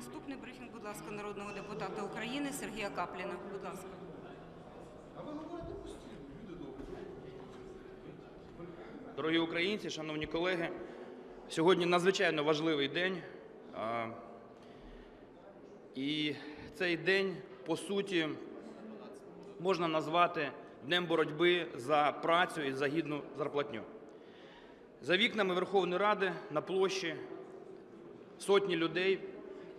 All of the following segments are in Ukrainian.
Наступний брифінг, будь ласка, народного депутата України Сергія Капліна. Будь ласка. Дорогі українці, шановні колеги, сьогодні надзвичайно важливий день. І цей день, по суті, можна назвати днем боротьби за працю і за гідну зарплатню. За вікнами Верховної Ради на площі сотні людей,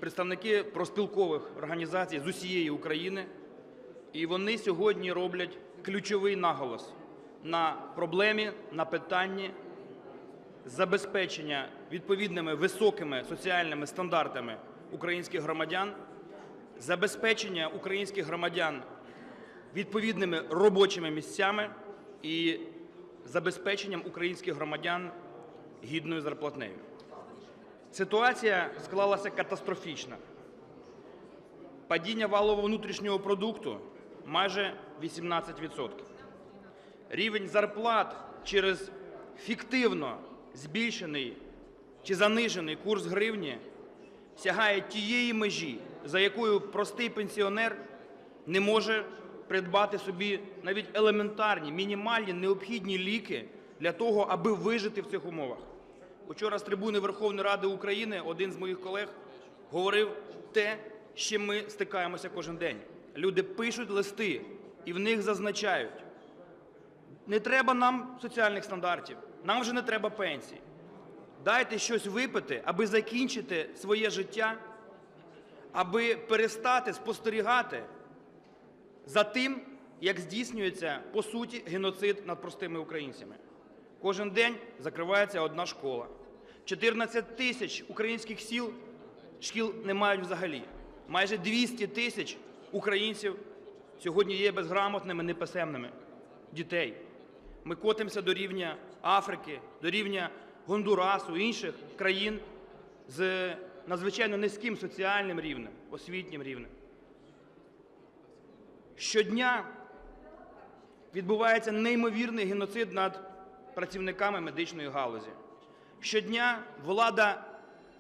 представники проспілкових організацій з усієї України, і вони сьогодні роблять ключовий наголос на проблемі, на питанні забезпечення відповідними високими соціальними стандартами українських громадян, забезпечення українських громадян відповідними робочими місцями і забезпеченням українських громадян гідною зарплатнею. Ситуація склалася катастрофічна. Падіння валового внутрішнього продукту майже 18%. Рівень зарплат через фіктивно збільшений чи занижений курс гривні сягає тієї межі, за якою простий пенсіонер не може придбати собі навіть елементарні, мінімальні необхідні ліки для того, аби вижити в цих умовах. Учора з трибуни Верховної Ради України один з моїх колег говорив те, з чим ми стикаємося кожен день. Люди пишуть листи і в них зазначають, не треба нам соціальних стандартів, нам вже не треба пенсій. Дайте щось випити, аби закінчити своє життя, аби перестати спостерігати за тим, як здійснюється по суті геноцид над простими українцями. Кожен день закривається одна школа. 14 тисяч українських сіл шкіл не мають взагалі. Майже 200 тисяч українців сьогодні є безграмотними, неписемними дітей. Ми котимося до рівня Африки, до рівня Гондурасу, інших країн з надзвичайно низьким соціальним рівнем, освітнім рівнем. Щодня відбувається неймовірний геноцид над працівниками медичної галузі. Щодня влада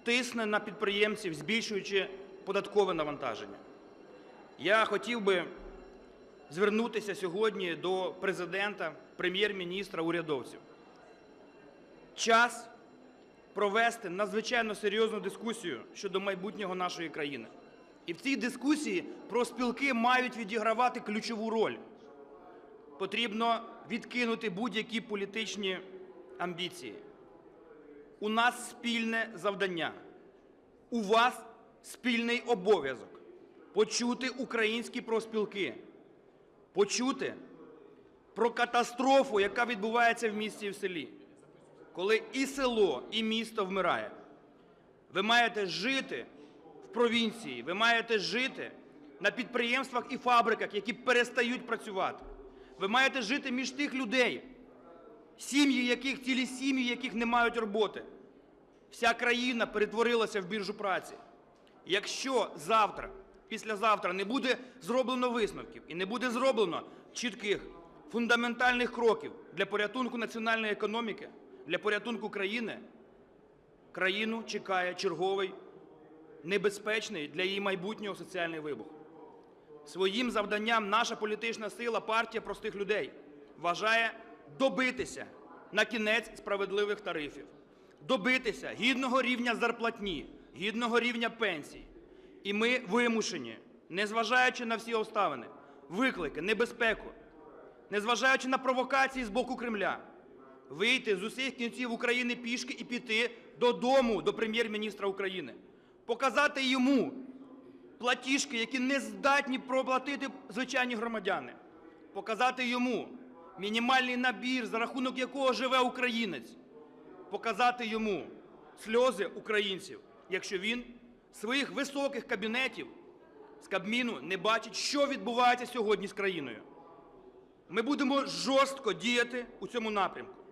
тисне на підприємців, збільшуючи податкове навантаження. Я хотів би звернутися сьогодні до президента, прем'єр-міністра, урядовців. Час провести надзвичайно серйозну дискусію щодо майбутнього нашої країни. І в цій дискусії профспілки мають відігравати ключову роль. Потрібно відкинути будь-які політичні амбіції. У нас спільне завдання. У вас спільний обов'язок почути українські профспілки, почути про катастрофу, яка відбувається в місті і в селі, коли і село, і місто вмирає. Ви маєте жити в провінції, ви маєте жити на підприємствах і фабриках, які перестають працювати. Ви маєте жити між тих людей, сім'ї яких, цілі сім'ї, яких не мають роботи. Вся країна перетворилася в біржу праці. Якщо завтра, післязавтра не буде зроблено висновків і не буде зроблено чітких фундаментальних кроків для порятунку національної економіки, для порятунку країни, країну чекає черговий небезпечний для її майбутнього соціальний вибух. Своїм завданням наша політична сила, партія простих людей, вважає добитися на кінець справедливих тарифів, добитися гідного рівня зарплатні, гідного рівня пенсій. І ми вимушені, незважаючи на всі обставини, виклики, небезпеку, незважаючи на провокації з боку Кремля, вийти з усіх кінців України пішки і піти додому до прем'єр-міністра України, показати йому платіжки, які не здатні проплатити звичайні громадяни, показати йому мінімальний набір, за рахунок якого живе українець, показати йому сльози українців, якщо він своїх високих кабінетів з Кабміну не бачить, що відбувається сьогодні з країною. Ми будемо жорстко діяти у цьому напрямку.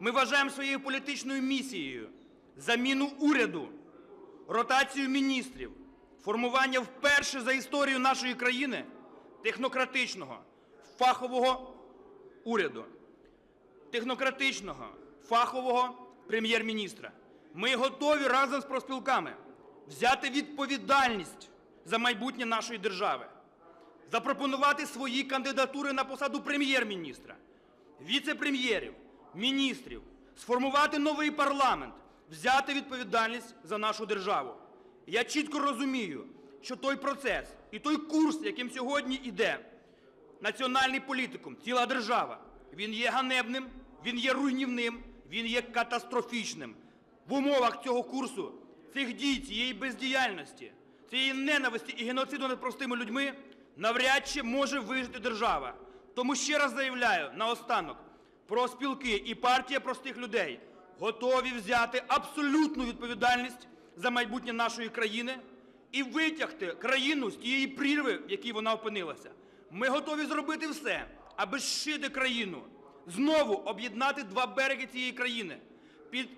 Ми вважаємо своєю політичною місією заміну уряду, ротацію міністрів, формування вперше за історію нашої країни технократичного, фахового уряду, технократичного, фахового прем'єр-міністра. Ми готові разом з профспілками взяти відповідальність за майбутнє нашої держави, запропонувати свої кандидатури на посаду прем'єр-міністра, віце-прем'єрів, міністрів, сформувати новий парламент, взяти відповідальність за нашу державу. Я чітко розумію, що той процес і той курс, яким сьогодні йде національний політикум, ціла держава, він є ганебним, він є руйнівним, він є катастрофічним. В умовах цього курсу, цих дій, цієї бездіяльності, цієї ненависті і геноциду над простими людьми навряд чи може вижити держава. Тому ще раз заявляю наостанок, профспілки і партія простих людей готові взяти абсолютну відповідальність за майбутнє нашої країни і витягти країну з тієї прірви, в якій вона опинилася. Ми готові зробити все, аби зшити країну, знову об'єднати два береги цієї країни під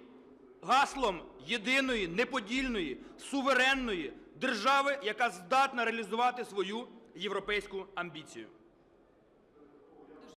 гаслом єдиної, неподільної, суверенної держави, яка здатна реалізувати свою європейську амбіцію.